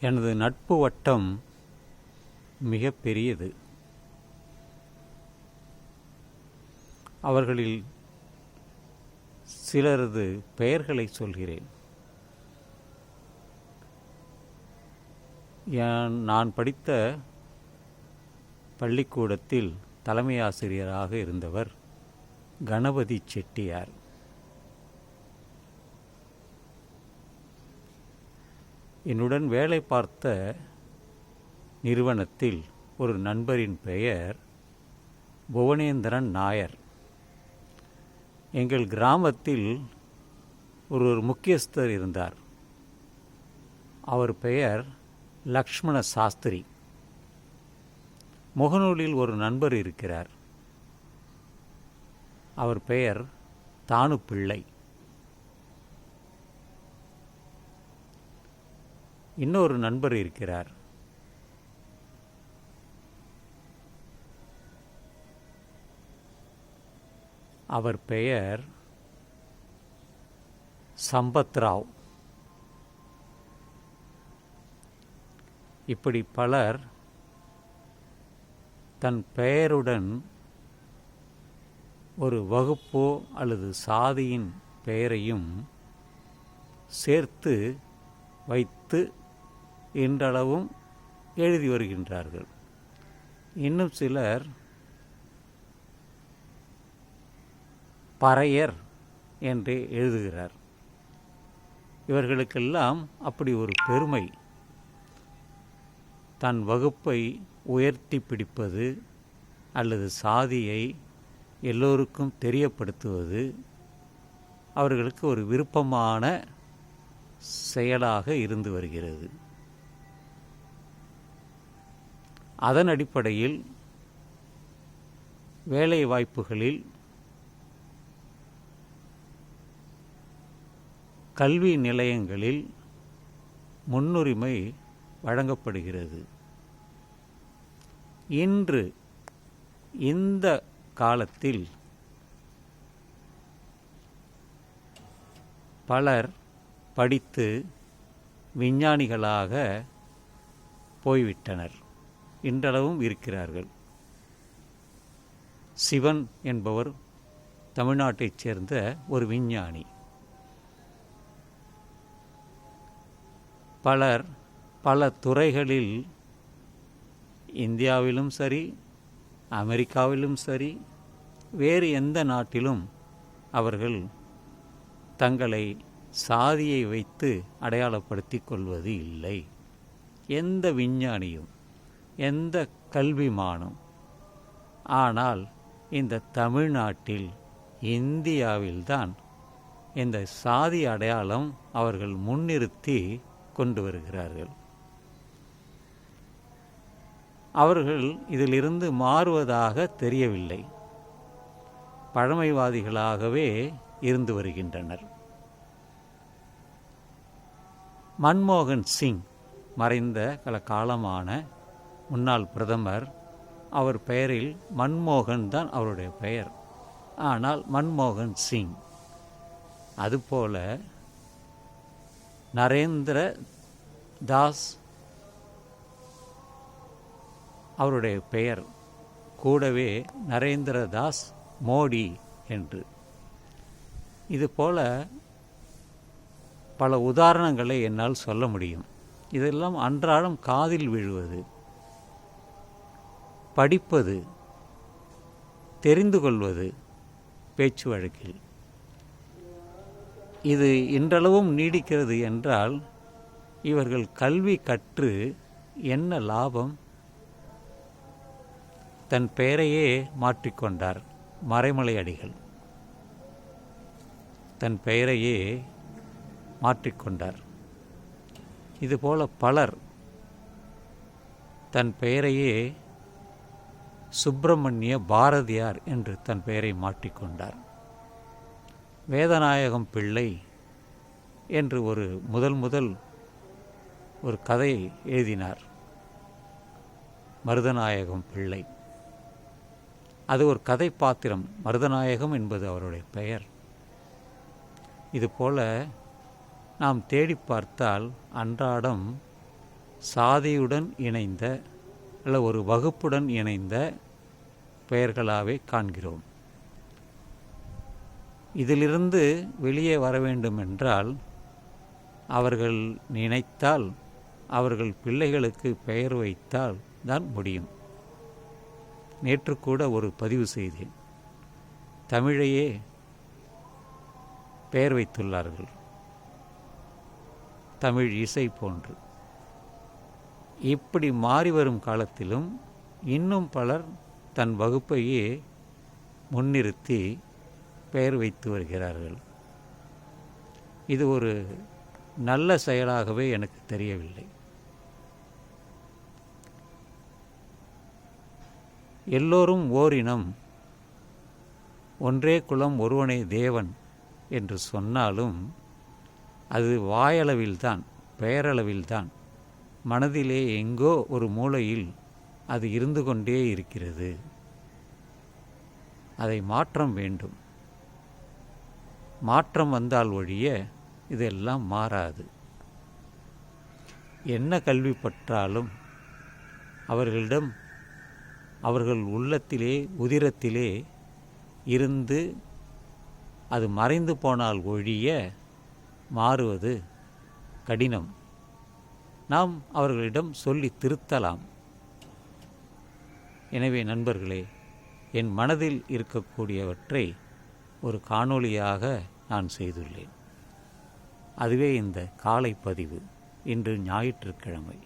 எனது நட்பு வட்டம் மிக பெரியது அவர்களில் சிலரது பெயர்களை சொல்கிறேன். நான் படித்த பள்ளிக்கூடத்தில் தலைமை ஆசிரியராக இருந்தவர் கணபதி செட்டியார். என்னுடன் வேலை பார்த்த நிறுவனத்தில் ஒரு நண்பரின் பெயர் புவனேந்திரன் நாயர். எங்கள் கிராமத்தில் ஒரு ஒரு முக்கியஸ்தர் இருந்தார். அவர் பெயர் லக்ஷ்மண சாஸ்திரி. முகநூலில் ஒரு நண்பர் இருக்கிறார். அவர் பெயர் தானு பிள்ளை இன்னொரு நண்பர் இருக்கிறார். அவர் பெயர் சம்பத்ராவ் இப்படி பலர் தன் பெயருடன் ஒரு வகுப்போ அல்லது சாதியின் பெயரையும் சேர்த்து வைத்து இன்றளவும் எழுதி வருகின்றார்கள். இன்னும் சிலர் பறையர் என்று எழுதுகிறார். இவர்களுக்கெல்லாம் அப்படி ஒரு பெருமை. தன் வகுப்பை உயர்த்தி பிடிப்பது அல்லது சாதியை எல்லோருக்கும் தெரியப்படுத்துவது அவர்களுக்கு ஒரு விருப்பமான செயலாக இருந்து வருகிறது. அதன் அடிப்படையில் வேலை வாய்ப்புகளில் கல்வி நிலையங்களில் முன்னுரிமை வழங்கப்படுகிறது. இன்று இந்த காலத்தில் பலர் படித்து விஞ்ஞானிகளாக போய்விட்டனர். இன்றளவும் இருக்கிறார்கள். சிவன் என்பவர் தமிழ்நாட்டைச் சேர்ந்த ஒரு விஞ்ஞானி. பலர் பல துறைகளில் இந்தியாவிலும் சரி அமெரிக்காவிலும் சரி வேறு எந்த நாட்டிலும் அவர்கள் தங்களை சாதியை வைத்து அடையாளப்படுத்தி கொள்வது இல்லை. எந்த விஞ்ஞானியும் எந்த கல்விமானும். ஆனால் இந்த தமிழ்நாட்டில் இந்தியாவில்தான் இந்த சாதி அடையாளம் அவர்கள் முன்னிறுத்தி கொண்டு வருகிறார்கள். அவர்கள் இதிலிருந்து மாறுவதாக தெரியவில்லை. பழமைவாதிகளாகவே இருந்து வருகின்றனர். மன்மோகன் சிங் மறைந்த பல காலமான முன்னாள் பிரதமர் அவர் பெயரில் மன்மோகன் தான் அவருடைய பெயர். ஆனால் மன்மோகன் சிங். அதுபோல நரேந்திர தாஸ் அவருடைய பெயர். கூடவே நரேந்திர தாஸ் மோடி என்று. இதுபோல பல உதாரணங்களை என்னால் சொல்ல முடியும். இதெல்லாம் அன்றாடம் காதில் விழுவது. படிப்பது தெரிந்து கொள்வது பேச்சு வழக்கில். இது இன்றளவும் நீடிக்கிறது என்றால் இவர்கள் கல்வி கற்று என்ன லாபம்? தன் பெயரையே மாற்றிக்கொண்டார் மறைமலை அடிகள். தன் பெயரையே மாற்றிக்கொண்டார் இதுபோல பலர் தன் பெயரையே சுப்பிரமணிய பாரதியார் என்று தன் பெயரை மாற்றிக்கொண்டார். வேதநாயகம் பிள்ளை என்று ஒரு முதல் முதல் ஒரு கதை எழுதினார். மருதநாயகம் பிள்ளை. அது ஒரு கதை பாத்திரம் மருதநாயகம் என்பது அவருடைய பெயர். இதுபோல நாம் தேடி பார்த்தால் அன்றாடம் சாதியுடன் இணைந்த அல்ல ஒரு வகுப்புடன் இணைந்த பெயர்களாகவே காண்கிறோம். இதிலிருந்து வெளியே வர வேண்டும் என்றால் அவர்கள் நினைத்தால் அவர்கள் பிள்ளைகளுக்கு பெயர் வைத்தால் தான் முடியும். நேற்று கூட ஒரு பதிவு செய்தேன். தமிழையே பெயர் வைத்துள்ளார்கள். தமிழ் இசை போன்று. இப்படி மாறி வரும் காலத்திலும் இன்னும் பலர் தன் வகுப்பையே முன்னிறுத்தி பெயர் வைத்து வருகிறார்கள். இது ஒரு நல்ல செயலாகவே எனக்கு தெரியவில்லை. எல்லோரும் ஓரினம் ஒன்றே குலம் ஒருவனே தேவன் என்று சொன்னாலும் அது வாயளவில்தான் பெயரளவில்தான். மனதிலே எங்கோ ஒரு மூலையில் அது இருந்து கொண்டே இருக்கிறது. அதை மாற்றம் வேண்டும். மாற்றம் வந்தால் ஒழிய இதெல்லாம் மாறாது. என்ன கல்வி பற்றாலும் அவர்களிடம் அவர்கள் உள்ளத்திலே உதிரத்திலே இருந்து அது மறைந்து போனால் ஒழிய மாறுவது கடினம். நாம் அவர்களிடம் சொல்லி திருத்தலாம். எனவே நண்பர்களே என் மனதில் இருக்கக்கூடியவற்றை ஒரு காணொளியாக நான் செய்துள்ளேன். அதுவே இந்த காலை பதிவு இன்று ஞாயிற்றுக்கிழமை.